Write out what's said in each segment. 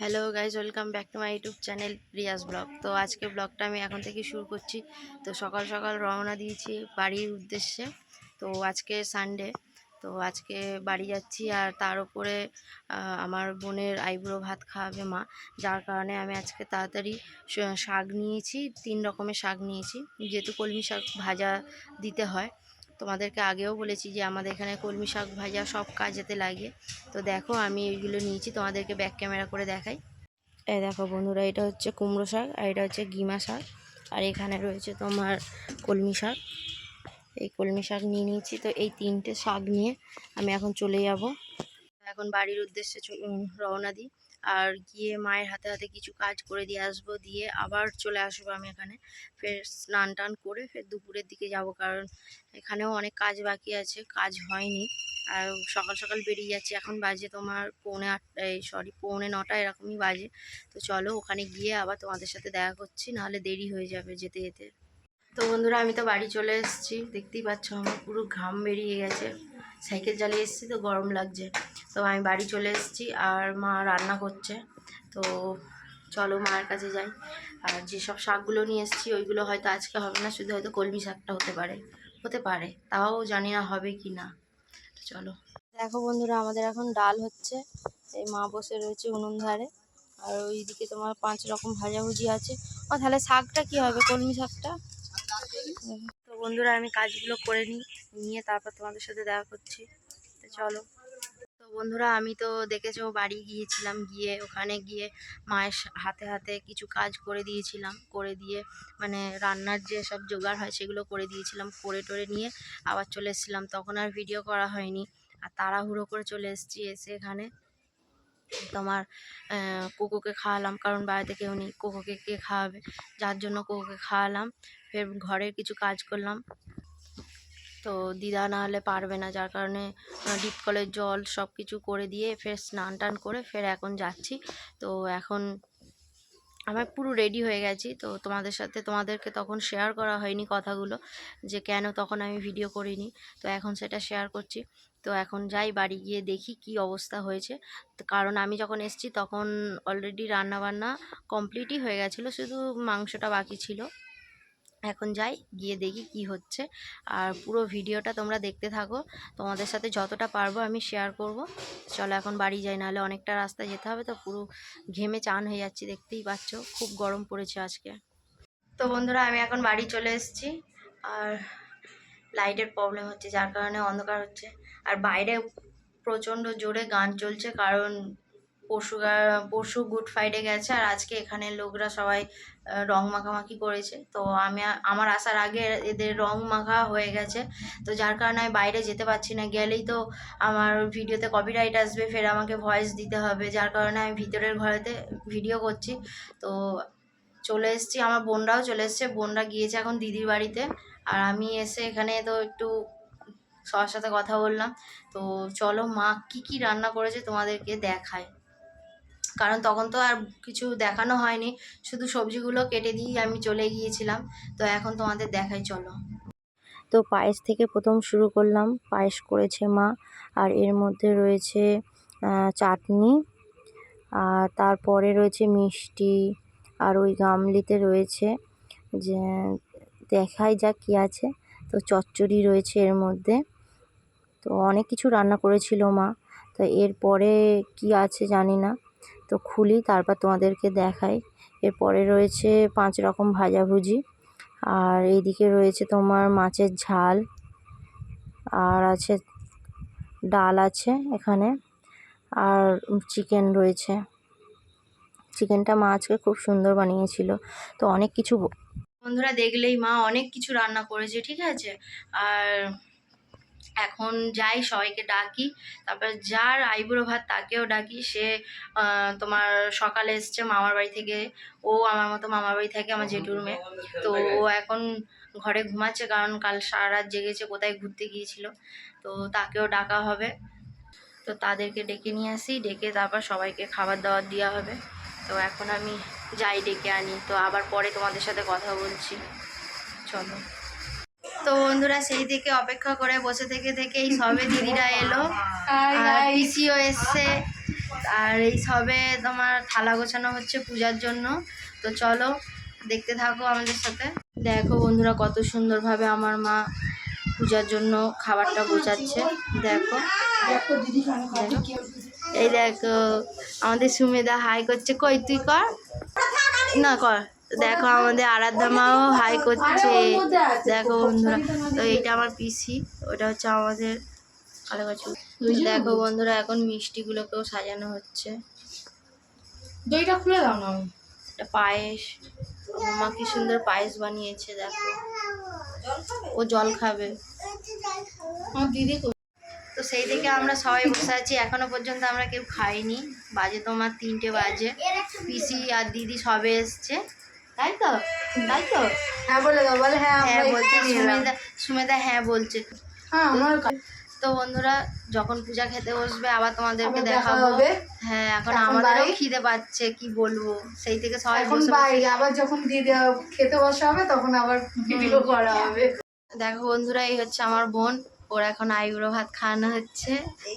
Hello guys welcome back to my YouTube channel Riyaz vlog তো আজকে ব্লগটা আমি এখন থেকে শুরু করছি। তো সকাল সকাল রওনা দিয়েছি বাড়ির উদ্দেশ্যে। তো আজকে সানডে তো আজকে বাড়ি যাচ্ছি আর তার উপরে আমার বোনের আইব্রো ভাত খাওয়াবে মা। যার কারণে আমি আজকে তাড়াতাড়ি শাক নিয়েছি, তিন রকমের শাক নিয়েছি। যেহেতু কলমি শাক ভাজা দিতে হয় তোমাদেরকে আগেও বলেছি যে আমাদের এখানে কলমি শাক ভাজা সব কাজেতে লাগে। তো দেখো, আমি এইগুলো নিয়েছি, তোমাদেরকে ব্যাক ক্যামেরা করে দেখাই। এই দেখো বন্ধুরা, এটা হচ্ছে কুমড়ো শাক আর এটা হচ্ছে গিমা শাক। আর এখানে রয়েছে তোমার কলমি শাক। এই কলমি শাক নিয়ে নিয়েছি, তো এই তিনটে শাক নিয়ে আমি এখন চলে যাব। এখন বাড়ির উদ্দেশ্যে রওনা দিই। আর গিয়ে মায়ের হাতে হাতে কিছু কাজ করে দিয়ে আসব, দিয়ে আবার চলে আসব আমি এখানে। ফের স্নান টান করে ফের দুপুরের দিকে যাব, কারণ এখানেও অনেক কাজ বাকি আছে, কাজ হয়নি। আর সকাল সকাল বেরিয়ে যাচ্ছি, এখন বাজে তোমার পৌনে আট, এই সরি পৌনে নটা, এরকমই বাজে। তো চলো ওখানে গিয়ে আবার তোমাদের সাথে দেখা করছি, নাহলে দেরি হয়ে যাবে যেতে যেতে। তো বন্ধুরা, আমি তো বাড়ি চলে এসেছি। দেখতেই পাচ্ছ, আমার পুরো ঘাম বেরিয়ে গেছে। সাইকেল চালিয়ে এসেছি, তো গরম লাগছে। তো আমি বাড়ি চলে এসেছি, আর মা রান্না করছে। তো চলো মায়ের কাছে যাই। আর যেসব শাকগুলো নিয়ে এসেছি, ওইগুলো হয়তো আজকে হবে না, শুধু হয়তো কলমি শাকটা হতে পারে। হতে পারে, তাও জানি না হবে কি না। চলো। দেখো বন্ধুরা, আমাদের এখন ডাল হচ্ছে। এই মা বসে রয়েছে উনুন ধারে। আর ওইদিকে তোমার পাঁচ রকম ভাজাভুজি আছে। ও, তাহলে শাকটা কি হবে? কলমি শাকটা? তো বন্ধুরা, আমি কাজগুলো করে নিই, নিয়ে তারপর তোমাদের সাথে দেখা করছি। তো চলো। তো বন্ধুরা, আমি তো দেখেছ বাড়ি গিয়েছিলাম, গিয়ে ওখানে গিয়ে মায়ের হাতে হাতে কিছু কাজ করে দিয়েছিলাম, করে দিয়ে মানে রান্নার যে সব জোগাড় হয় সেগুলো করে দিয়েছিলাম, করে টোরে নিয়ে আবার চলে এসেছিলাম। তখন আর ভিডিও করা হয়নি। আর তাড়াহুড়ো করে চলে এসেছি এসে এখানে। তোমার কোকোকে খাওয়ালাম। কারণ বাড়িতে কেউ নেই, কোকোকে কে খাওয়াবে? যার জন্য কোকোকে খাওয়ালাম। ফের ঘরের কিছু কাজ করলাম। তো দিদা না হলে পারবে না, যার কারণে ডিপ কলের জল সব কিছু করে দিয়ে ফের স্নান টান করে ফের এখন যাচ্ছি। তো এখন আমার পুরো রেডি হয়ে গেছি। তো তোমাদের সাথে, তোমাদেরকে তখন শেয়ার করা হয়নি কথাগুলো, যে কেন তখন আমি ভিডিও করিনি। তো এখন সেটা শেয়ার করছি। তো এখন যাই বাড়ি গিয়ে দেখি কি অবস্থা হয়েছে। কারণ আমি যখন এসেছি তখন অলরেডি রান্নাবান্না কমপ্লিটই হয়ে গেছিল, শুধু মাংসটা বাকি ছিল। এখন যাই গিয়ে দেখি কি হচ্ছে। আর পুরো ভিডিওটা তোমরা দেখতে থাকো। তোমাদের সাথে যতটা পারব আমি শেয়ার করব। চলো এখন বাড়ি যাই, নাহলে অনেকটা রাস্তা যেতে হবে, তো পুরো ঘেমে চান হয়ে যাচ্ছি, দেখতেই পাচ্ছ খুব গরম পড়েছে আজকে। তো বন্ধুরা, আমি এখন বাড়ি চলে এসেছি। আর লাইটের প্রবলেম হচ্ছে, যার কারণে অন্ধকার হচ্ছে। আর বাইরে প্রচণ্ড জোরে গান চলছে, কারণ পরশু গা- পরশু গুড ফ্রাইডে গেছে আর আজকে এখানে লোকরা সবাই রং মাখামাখি করেছে। তো আমি আমার আসার আগে এদের রং মাখা হয়ে গেছে। তো যার কারণে আমি বাইরে যেতে পারছি না। গেলেই তো আমার ভিডিওতে কপিরাইট আসবে, ফের আমাকে ভয়েস দিতে হবে। যার কারণে আমি ভিতরের ঘরেতে ভিডিও করছি। তো চলে এসেছি, আমার বোনরাও চলে এসছে। বোনরা গিয়েছে এখন দিদির বাড়িতে। আর আমি এসে এখানে তো একটু সবার সাথে কথা বললাম। তো চলো মা কি কি রান্না করেছে তোমাদেরকে দেখায় কারণ তখন তো আর কিছু দেখানো হয়নি, শুধু সবজিগুলো কেটে দিয়ে আমি চলে গিয়েছিলাম। তো এখন তোমাদের দেখাই, চলো। তো পায়েস থেকে প্রথম শুরু করলাম, পায়েস করেছে মা, আর এর মধ্যে রয়েছে চাটনি, আর তারপরে রয়েছে মিষ্টি, আর ওই গামলিতে রয়েছে যে, দেখাই যাক কী আছে। তো চচ্চড়ি রয়েছে এর মধ্যে। তো অনেক কিছু রান্না করেছিল মা। তো এরপরে কি আছে জানি না। তো খুলি, তারপর তোমাদেরকে দেখাই। এরপরে রয়েছে পাঁচ রকম ভাজাভুজি আর এইদিকে রয়েছে তোমার মাছের ঝাল। আর আছে, ডাল আছে এখানে। আর চিকেন রয়েছে। চিকেনটা মা আজকে খুব সুন্দর বানিয়েছিল। তো অনেক কিছু বন্ধুরা দেখলেই মা অনেক কিছু রান্না করেছে, ঠিক আছে? আর এখন যাই সবাইকে ডাকি। তারপর যার আইবুড়ো ভাত তাকেও ডাকি। সে তোমার সকালে এসছে মামার বাড়ি থেকে। ও আমার মতো মামার বাড়ি থাকে আমার জেঠুর মেয়ে। তো ও এখন ঘরে ঘুমাচ্ছে কারণ কাল সারা রাত জেগেছে, কোথায় ঘুরতে গিয়েছিল। তো তাকেও ডাকা হবে। তো তাদেরকে ডেকে নিয়ে আসি। ডেকে তারপর সবাইকে খাবার দাবার দেওয়া হবে। তো এখন আমি যাই ডেকে আনি। তো আবার পরে তোমাদের সাথে কথা বলছি। চলো। তো বন্ধুরা সেই থেকে অপেক্ষা করে বসে থেকে থেকে এই সবে দিদিরা এলো। আর পিসিও এসছে। আর এই সবে তোমার থালা গোছানো হচ্ছে পূজার জন্য। তো চলো দেখতে থাকো আমাদের সাথে। দেখো বন্ধুরা কত সুন্দরভাবে আমার মা পূজার জন্য খাবারটা গোছাচ্ছে। দেখো। এই দেখো আমাদের সুমেদা হাই করছে। কই তুই কর। না কর। দেখো আমাদের আরাধ্যা মাও হাই করছে। দেখো বন্ধুরা তো এইটা আমার পিসি ওটা হচ্ছে আমাদের কালো গাছু দেখো বন্ধুরা এখন মিষ্টিগুলোকেও সাজানো হচ্ছে। দইটা খুলে দাও না। এটা পায়েস। মা কি সুন্দর পায়েস বানিয়েছে দেখো। ও জল খাবে। দিদি তো সেই থেকে আমরা সবাই বসে আছি। এখনও পর্যন্ত আমরা কেউ খাইনি। বাজে তোমার তিনটে বাজে। পিসি আর দিদি সবে এসছে। তাই তো? তাই তো? হ্যাঁ বলে দাও বলে হ্যাঁ হ্যাঁ বলছে সুমেদা সুমেদা হ্যাঁ বলছে। হ্যাঁ আমার তো বন্ধুরা যখন পূজা খেতে বসবে আবার তোমাদেরকে দেখা দেখাবো। হবে। হ্যাঁ এখন আমাদেরও খিদে পাচ্ছে কি বলব? সেই থেকে সবাই এখন বাইরে আবার যখন দিদি খেতে বসা হবে তখন আবার ভিডিও করা হবে। দেখো বন্ধুরা এই হচ্ছে আমার বোন। ওর এখন আইবুড়ো ভাত খাওয়ানো হচ্ছে।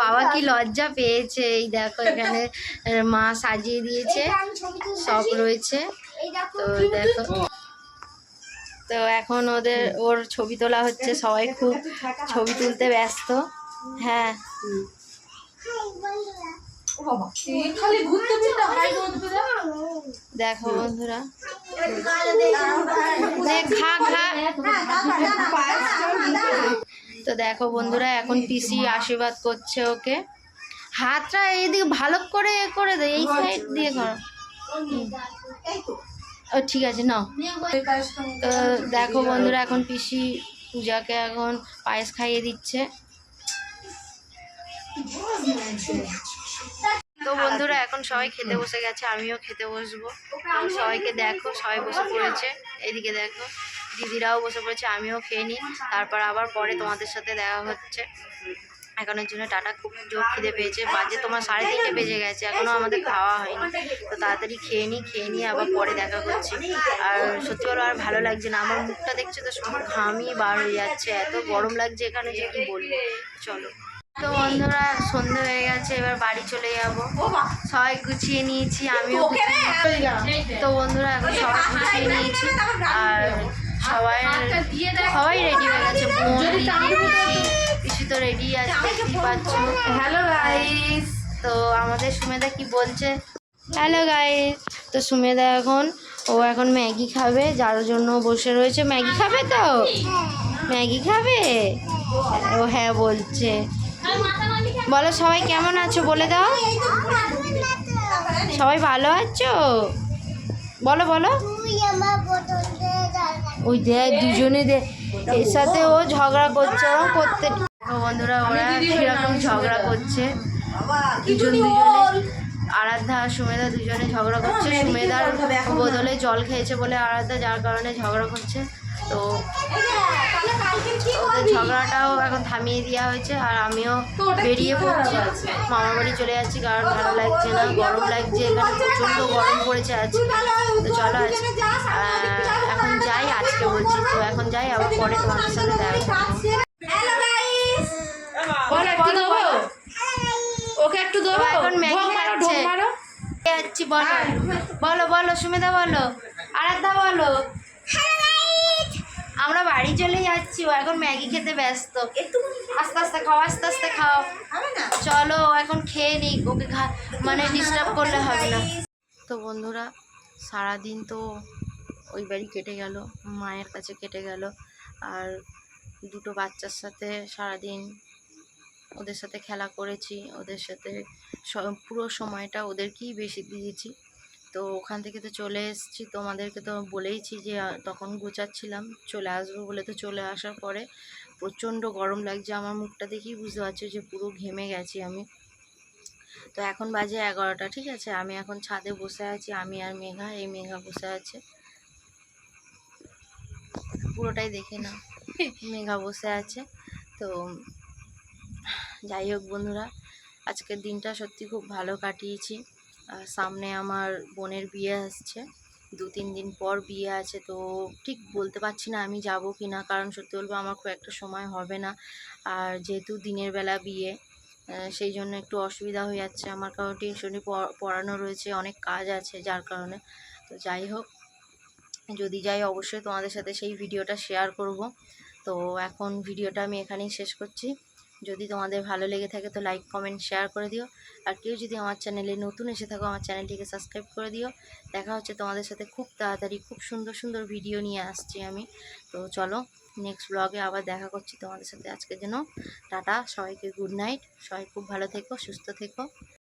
বাবা কি লজ্জা পেয়েছে এই দেখো এখানে মা সাজিয়ে দিয়েছে। সব রয়েছে। তো এখন ওদের, ওর ছবি তোলা হচ্ছে, সবাই খুব ছবি তুলতে ব্যস্ত। হ্যাঁ। দেখো বন্ধুরা। তো দেখো বন্ধুরা, এখন পিসি আশীর্বাদ করছে ওকে। হাতটা এইদিকে ভালো করে করে দে, এই সাইড দিয়ে করো। ঠিক আছে নাও। দেখো বন্ধুরা এখন পিসি পূজাকে এখন পায়েস খাইয়ে দিচ্ছে। তো বন্ধুরা এখন সবাই খেতে বসে গেছে আমিও খেতে বসবো। সবাইকে দেখো সবাই বসে পড়েছে। এদিকে দেখো দিদিরাও বসে পড়েছে আমিও খেয়ে নিই। তারপর আবার পরে তোমাদের সাথে দেখা হচ্ছে। এখনের জন্য টাটা খুব জোর খিদে পেয়েছে। বাজে তোমার সাড়ে তিনটে বেজে গেছে, এখনও আমাদের খাওয়া হয়নি। তো তাড়াতাড়ি খেয়ে নিই খেয়ে নিয়ে আবার পরে দেখা করছি। আর সত্যি বলো, আর ভালো লাগছে না। আমার মুখটা দেখছ তো, সব ঘামই বার হয়ে যাচ্ছে। এত গরম লাগছে এখানে যে কি বলব? চলো। তো বন্ধুরা, সন্ধে হয়ে গেছে, এবার বাড়ি চলে যাব। সবাই গুছিয়ে নিয়েছি, আমিও তো বন্ধুরা, এখন সবাই গুছিয়ে নিয়েছি। আর সবাই সবাই রেডি হয়ে গেছে। পিসি তো রেডি আছে পাচ্ছ? হ্যালো গাইস তো আমাদের সুমেদা কি বলছে? হ্যালো গাইস তো সুমেদা এখন ও এখন ম্যাগি খাবে যার জন্য বসে রয়েছে। ম্যাগি খাবে তো? ম্যাগি খাবে? ও হ্যাঁ বলছে। বলো সবাই কেমন আছো বলে দাও। সবাই ভালো আছো? বলো বলো। ওই দেখ দুজনে দে এর সাথে ও ঝগড়া করছে ওরকম করতে তো বন্ধুরা ওরা কীরকম ঝগড়া করছে? দুজন দুজনে। আরাধ্যা আর সুমেধা দুজনে ঝগড়া করছে। সুমেধার বদলে জল খেয়েছে বলে আরাধ্যা যার কারণে ঝগড়া করছে। তো ওদের ঝগড়াটাও এখন থামিয়ে দেওয়া হয়েছে আর আমিও বেরিয়ে পড়ছি। মামার বাড়ি চলে যাচ্ছি কারণ ভালো লাগছে না। গরম লাগছে এখানে প্রচণ্ড গরম পড়েছে আজ। তো চলো আজ। এখন যাই আজকে বলছি। তো এখন যাই আবার পরে তোমাদের সাথে দেখা একটু দেবো ওকে একটু দেবো এখন ম্যাগি খাচ্ছে। ঢোক বলো। বলো বলো সুমেধা বলো। আরাধ্যা বলো। আমরা বাড়ি চলে যাচ্ছি। ও এখন ম্যাগি খেতে ব্যস্ত। আস্তে আস্তে খাও আস্তে আস্তে খাও। চলো এখন খেয়ে নিই ওকে মানে ডিস্টার্ব করলে হবে না। তো বন্ধুরা সারাদিন তো ওই বাড়ি কেটে গেল মায়ের কাছে কেটে গেল। আর দুটো বাচ্চার সাথে সারাদিন ওদের সাথে খেলা করেছি, ওদের সাথে পুরো সময়টা ওদেরকেই বেশি দিয়েছি। তো ওখান থেকে তো চলে এসেছি, তোমাদেরকে তো বলেইছি যে তখন গোছাচ্ছিলাম, চলে আসব বলে তো চলে আসার পরে প্রচণ্ড গরম লাগছে, আমার মুখটা দেখেই বুঝতে পারছ যে পুরো ঘেমে গেছি আমি। তো এখন বাজে এগারোটা, ঠিক আছে? আমি এখন ছাদে বসে আছি, আমি আর মেঘা, এই মেঘা বসে আছে। পুরোটাই দেখে না মেঘা বসে আছে, তো যাই হোক বন্ধুরা, আজকের দিনটা সত্যি খুব ভালো কাটিয়েছি। সামনে আমার বোনের বিয়ে আসছে, দু তিন দিন পর বিয়ে আছে, তো ঠিক বলতে পারছি না আমি যাব কি না, কারণ সত্যি বলব আমার খুব একটা সময় হবে না। আর যেহেতু দিনের বেলা বিয়ে সেই জন্য একটু অসুবিধা হয়ে যাচ্ছে, আমার কারণ টিউশনি পড়ানো রয়েছে, অনেক কাজ আছে যার কারণে। তো যাই হোক, যদি যাই অবশ্যই তোমাদের সাথে সেই ভিডিওটা শেয়ার করব। তো এখন ভিডিওটা আমি এখানেই শেষ করছি। যদি তোমাদের ভালো লেগে থাকে তো লাইক কমেন্ট শেয়ার করে দিও। আর কেউ যদি আমার চ্যানেলে নতুন এসে থাকো, আমার চ্যানেলটিকে সাবস্ক্রাইব করে দিও। দেখা হচ্ছে তোমাদের সাথে খুব তাড়াতাড়ি, খুব সুন্দর সুন্দর ভিডিও নিয়ে আসছি আমি। তো চলো নেক্সট ব্লগে আবার দেখা করছি তোমাদের সাথে। আজকের জন্য টাটা, সবাইকে গুড নাইট সবাই খুব ভালো থেকো, সুস্থ থেকো।